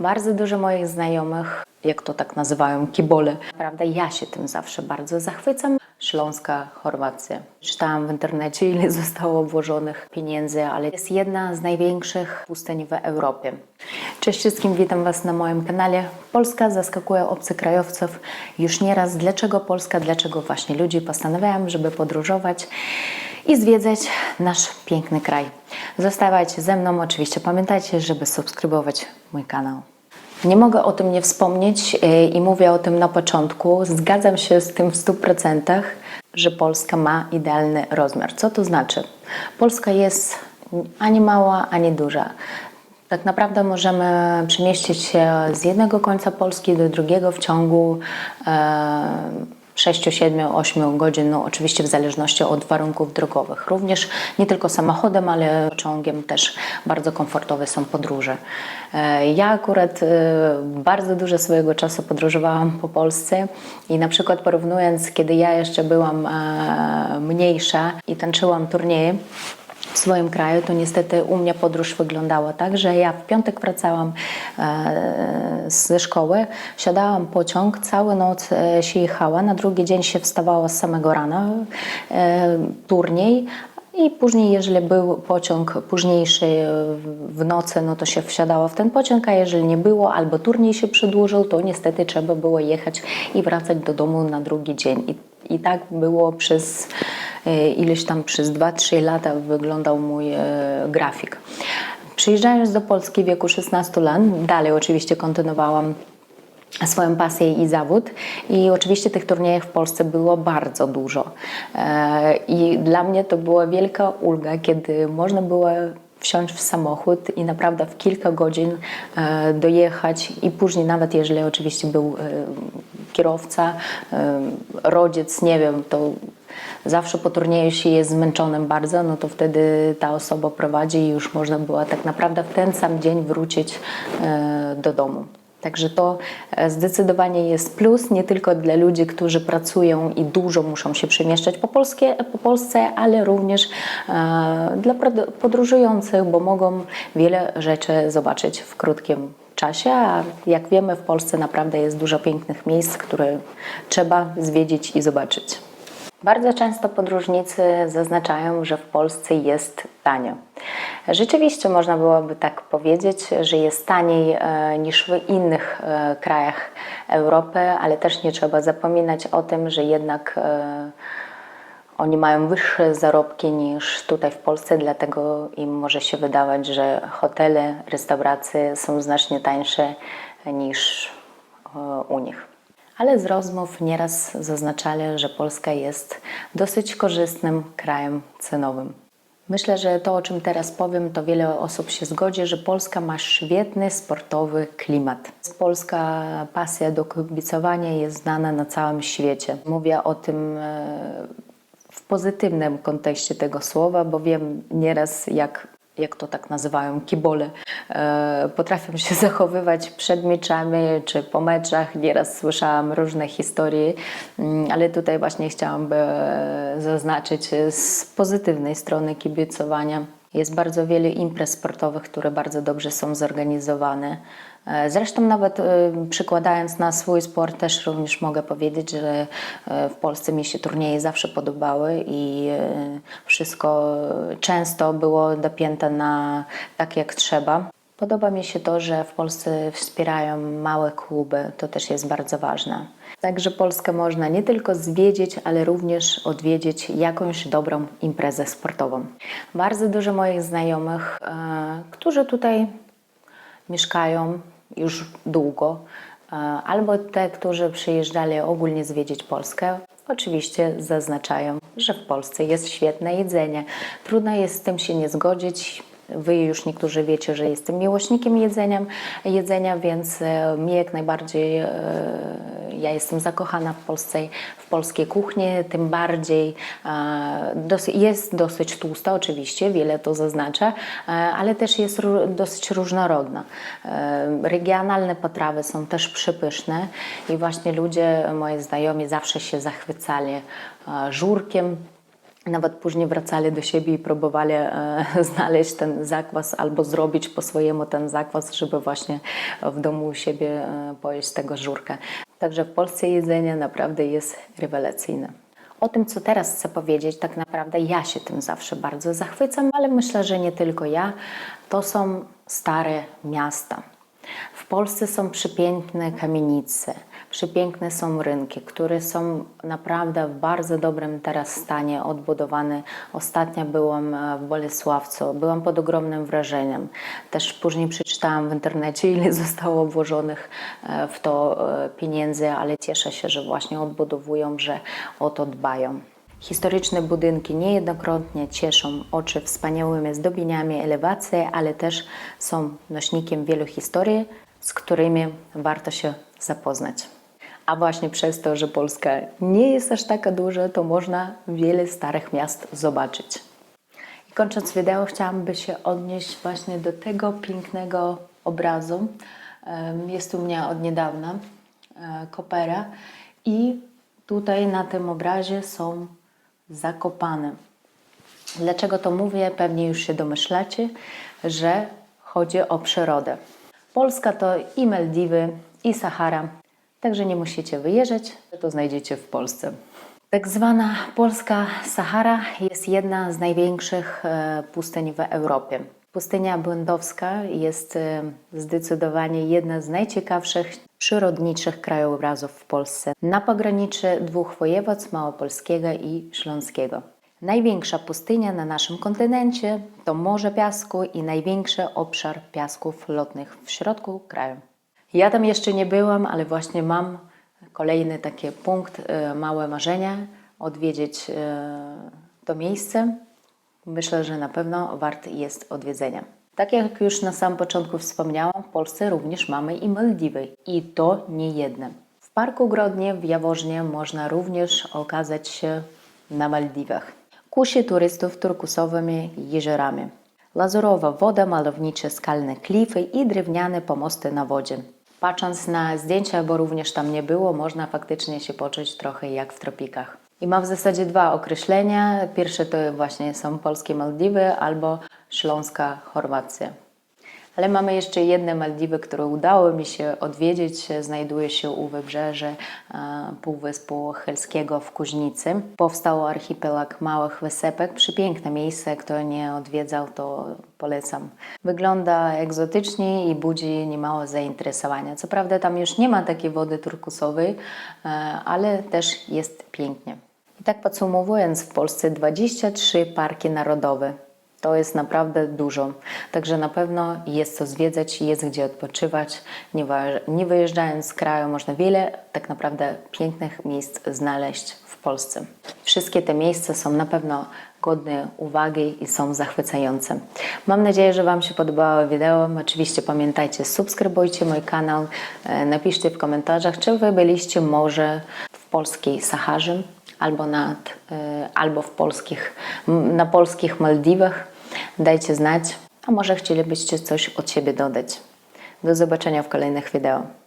Bardzo dużo moich znajomych, jak to tak nazywają, kibole. Prawda, ja się tym zawsze bardzo zachwycam. Śląska, Chorwacja. Czytałam w internecie, ile zostało włożonych pieniędzy, ale jest jedna z największych pustyń w Europie. Cześć wszystkim, witam Was na moim kanale. Polska zaskakuje obcokrajowców już nieraz. Dlaczego Polska? Dlaczego właśnie ludzie postanawiają, żeby podróżować i zwiedzać nasz piękny kraj. Zostawajcie ze mną, oczywiście pamiętajcie, żeby subskrybować mój kanał. Nie mogę o tym nie wspomnieć yy, i mówię o tym na początku. Zgadzam się z tym w 100%, że Polska ma idealny rozmiar. Co to znaczy? Polska jest ani mała, ani duża. Tak naprawdę możemy przemieścić się z jednego końca Polski do drugiego w ciągu e, 6, 7, 8 godzin, no oczywiście w zależności od warunków drogowych. Również nie tylko samochodem, ale pociągiem też bardzo komfortowe są podróże. E, Ja akurat e, bardzo dużo swojego czasu podróżowałam po Polsce i na przykład porównując, kiedy ja jeszcze byłam e, mniejsza i tańczyłam turnieje, w swoim kraju, to niestety u mnie podróż wyglądała tak, że ja w piątek wracałam e, ze szkoły, siadałam pociąg, całą noc e, się jechała, na drugi dzień się wstawała z samego rana, e, turniej, i później, jeżeli był pociąg późniejszy w- nocy, no to się wsiadało w ten pociąg, a jeżeli nie było albo turniej się przedłużył, to niestety trzeba było jechać i wracać do domu na drugi dzień. I, i tak było przez ileś tam, przez 2-3 lata wyglądał mój e, grafik. Przyjeżdżając do Polski w wieku 16 lat, dalej oczywiście kontynuowałam swoją pasję i zawód. I oczywiście tych turniejów w Polsce było bardzo dużo. E, I dla mnie to była wielka ulga, kiedy można było wsiąść w samochód i naprawdę w kilka godzin e, dojechać i później nawet jeżeli oczywiście był e, kierowca, e, rodzic, nie wiem, to zawsze po turnieju się jest zmęczonym bardzo, no to wtedy ta osoba prowadzi i już można było tak naprawdę w ten sam dzień wrócić e, do domu. Także to e, zdecydowanie jest plus nie tylko dla ludzi, którzy pracują i dużo muszą się przemieszczać po, Polskie, po Polsce, ale również e, dla podróżujących, bo mogą wiele rzeczy zobaczyć w krótkim czasie. A jak wiemy, w Polsce naprawdę jest dużo pięknych miejsc, które trzeba zwiedzić i zobaczyć. Bardzo często podróżnicy zaznaczają, że w Polsce jest tanio. Rzeczywiście można byłoby tak powiedzieć, że jest taniej e, niż w innych e, krajach Europy, ale też nie trzeba zapominać o tym, że jednak e, oni mają wyższe zarobki niż tutaj w Polsce, dlatego im może się wydawać, że hotele, restauracje są znacznie tańsze niż u nich. Ale z rozmów nieraz zaznaczali, że Polska jest dosyć korzystnym krajem cenowym. Myślę, że to, o czym teraz powiem, to wiele osób się zgodzi, że Polska ma świetny sportowy klimat. Polska pasja do kibicowania jest znana na całym świecie. Mówię o tym e, w pozytywnym kontekście tego słowa, bo wiem nieraz, jak, jak to tak nazywają, kibole, e, potrafią się zachowywać przed meczami czy po meczach. Nieraz słyszałam różne historie, mm, ale tutaj właśnie chciałam e, zaznaczyć z pozytywnej strony kibicowania. Jest bardzo wiele imprez sportowych, które bardzo dobrze są zorganizowane. E, Zresztą nawet e, przykładając na swój sport też również mogę powiedzieć, że e, w Polsce mi się turnieje zawsze podobały i wszystko często było dopięte na tak jak trzeba. Podoba mi się to, że w Polsce wspierają małe kluby, to też jest bardzo ważne. Także Polskę można nie tylko zwiedzić, ale również odwiedzić jakąś dobrą imprezę sportową. Bardzo dużo moich znajomych, e, którzy tutaj mieszkają już długo, e, albo te, którzy przyjeżdżali ogólnie zwiedzić Polskę, oczywiście zaznaczają, że w Polsce jest świetne jedzenie. Trudno jest z tym się nie zgodzić. Wy już niektórzy wiecie, że jestem miłośnikiem jedzenia, jedzenia więc e, mi jak najbardziej e, ja jestem zakochana w Polsce, w polskiej kuchni, tym bardziej jest dosyć tłusta oczywiście, wiele to zaznacza, e, ale też jest dosyć różnorodna. Regionalne potrawy są też przypyszne i właśnie ludzie, moi znajomi zawsze się zachwycali żurkiem, Nawet później wracali do siebie i próbowali e, znaleźć ten zakwas albo zrobić po swojemu ten zakwas, żeby właśnie w domu u siebie e, pojeść tego żurka. Także w Polsce jedzenie naprawdę jest rewelacyjne. O tym, co teraz chcę powiedzieć, tak naprawdę ja się tym zawsze bardzo zachwycam, ale myślę, że nie tylko ja. To są stare miasta. W Polsce są przepiękne kamienice, przepiękne są rynki, które są naprawdę w bardzo dobrym teraz stanie odbudowane. Ostatnio byłam e, w Bolesławcu, byłam pod ogromnym wrażeniem. Też później przeczytałam w internecie, ile zostało włożonych e, w to e, pieniędzy, ale cieszę się, że właśnie odbudowują, że o to dbają. Historyczne budynki niejednokrotnie cieszą oczy wspaniałymi zdobieniami, elewacje, ale też są nośnikiem wielu historii, z którymi warto się zapoznać. A właśnie przez to, że Polska nie jest aż taka duża, to można wiele starych miast zobaczyć. I kończąc wideo, chciałam by się odnieść właśnie do tego pięknego obrazu. Jest u mnie od niedawna e, kopera i tutaj na tym obrazie są zakopane. Dlaczego to mówię? Pewnie już się domyślacie, że chodzi o przyrodę. Polska to i Maldiwy, i Sahara, także nie musicie wyjeżdżać, to znajdziecie w Polsce. Tak zwana polska Sahara jest jedna z największych e, pustyń w Europie. Pustynia błędowska jest e, zdecydowanie jedna z najciekawszych przyrodniczych krajobrazów w Polsce na pograniczy dwóch województw małopolskiego i śląskiego. Największa pustynia na naszym kontynencie to Morze Piasku i największy obszar piasków lotnych w środku kraju. Ja tam jeszcze nie byłam, ale właśnie mam kolejny taki punkt, e, małe marzenie, odwiedzić e, to miejsce. Myślę, że na pewno wart jest odwiedzenia. Tak jak już na samym początku wspomniałam, w Polsce również mamy i Maldiwy i to nie jedne. W Parku Grodnie w Jaworznie można również okazać się na Maldiwach. Kusi turystów turkusowymi jeziorami. Lazurowa woda, malownicze skalne klify i drewniane pomosty na wodzie. Patrząc na zdjęcia, bo również tam nie było, można faktycznie się poczuć trochę jak w tropikach. I ma w zasadzie dwa określenia. Pierwsze to właśnie są polskie Maldiwy albo śląska Chorwacja. Ale mamy jeszcze jedne Maldiwy, które udało mi się odwiedzić. Znajduje się u wybrzeży e, Półwyspu Helskiego w Kuźnicy. Powstał archipelag małych wysepek. Przepiękne miejsce. Kto nie odwiedzał, to polecam. Wygląda egzotycznie i budzi niemało zainteresowania. Co prawda tam już nie ma takiej wody turkusowej, e, ale też jest pięknie. I tak podsumowując, w Polsce 23 parki narodowe. To jest naprawdę dużo. Także na pewno jest co zwiedzać, jest gdzie odpoczywać. Nie, wyjeżdżając z kraju, można wiele tak naprawdę pięknych miejsc znaleźć w Polsce. Wszystkie te miejsca są na pewno godne uwagi i są zachwycające. Mam nadzieję, że Wam się podobało wideo. Oczywiście pamiętajcie, subskrybujcie mój kanał, e, napiszcie w komentarzach, czy Wy byliście może w polskiej Saharze albo, nad, e, albo w polskich, na polskich Maldiwach. Dajcie znać, a może chcielibyście coś od siebie dodać. Do zobaczenia w kolejnych wideo.